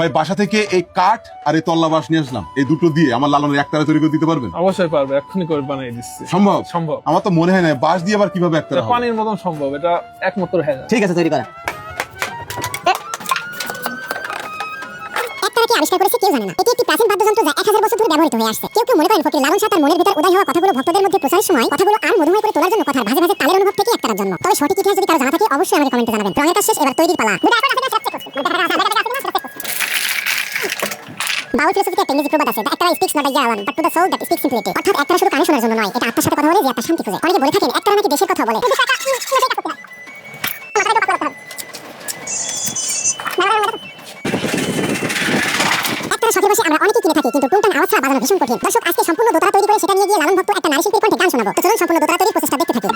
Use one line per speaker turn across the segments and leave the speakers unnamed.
ভাই বাসা থেকে এই কাঠ আর এই তল্লা বাঁশ নিয়ে আসলাম। এই দুটো দিয়ে আমার লালনের একতারা তৈরি করে দিতে পারবেন?
অবশ্যই পারবে এক্ষুনি করে বানিয়ে দিচ্ছি।
সম্ভব?
সম্ভব।
আমার তো মনে হয় না বাঁশ দিয়ে আবার কীভাবে একতারা
পানির মতন সম্ভব এটা একমাত্র হ্যাঁ
ঠিক আছে তৈরি করা।
আবিষ্কার করেছে কেউ জানে না। এটি একটি প্রাচীন বাদ্যযন্ত্র যা এক হাজার বছর ধরে ব্যবহৃত হয়ে আসছে। কেউ কেউ মনে করেন ফকির লালন শাহ তার মনের ভিতর উদয় হওয়া কথাগুলো ভক্তদের মধ্যে প্রচারের সময় কথাগুলো আর মধুময় করে তোলার জন্য কথার ভাজে ভাজে তালের অনুভব থেকে একটার জন্য তবে সঠিক ইতিহাস যদি কারও জানা থাকে অবশ্যই আমাকে কমেন্টে জানাবেন। রঙের কাজ শেষ এবার তৈরির পালা। বাউল ফিলোসফিতে একটা ইংরেজি প্রবাদ আছে একটা speaks not ear but to the soul that speaks it অর্থাৎ একটা শুধু কানে শোনার জন্য নয়, এটা আত্মার সাথে কথা বলে যে আত্মার শান্তি খোঁজে। অনেকে বলে থাকেন একটা নাকি দেশের কথা বলে। আমরা অনেকেই কিনে থাকি, কিন্তু টুনটান আওয়াজ ছাড়া বাজানো ভীষণ কঠিন। দর্শক, আজকে সম্পূর্ণ দোতারা তৈরি করে সেটা নিয়ে গিয়ে লালন ভক্ত একটা নারী শিল্পীর কণ্ঠে গান শোনাবো। তো চলুন সম্পূর্ণ দোতারা তৈরির প্রচেষ্টা দেখতে থাকি।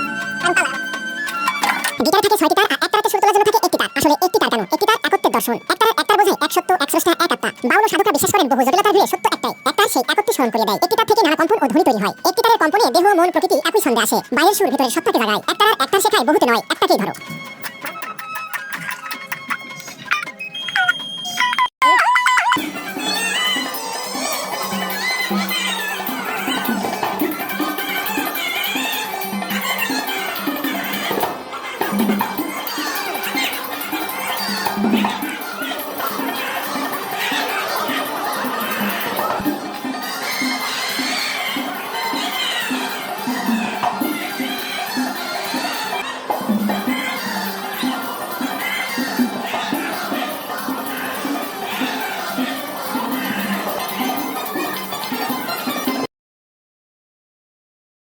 গিটারে থাকে ছয়টি তার, আর একটাতে সুর তোলার জন্য থাকে একটি তার। আসলে একটি তার কেন? একটি তার একত্বের দর্শন। একটা বোঝায় এক সত্য, এক স্রষ্টা, এক আত্মা। বাউল বিশ্বাস করেন, বহু জটিলতার সত্য একটাই। সেই একত্ব স্মরণ করে দেয়। একটি তার থেকে নানা কম্পন ও ধ্বনি তৈরি হয়। একটি তারের কম্পনে দেহ, মন, প্রকৃতি একই ছন্দে আসে। বাইরের সুর ভিতরের সত্তাকে জাগায়। শেখায়, বহুতে নয়, একটাকেই ধরো।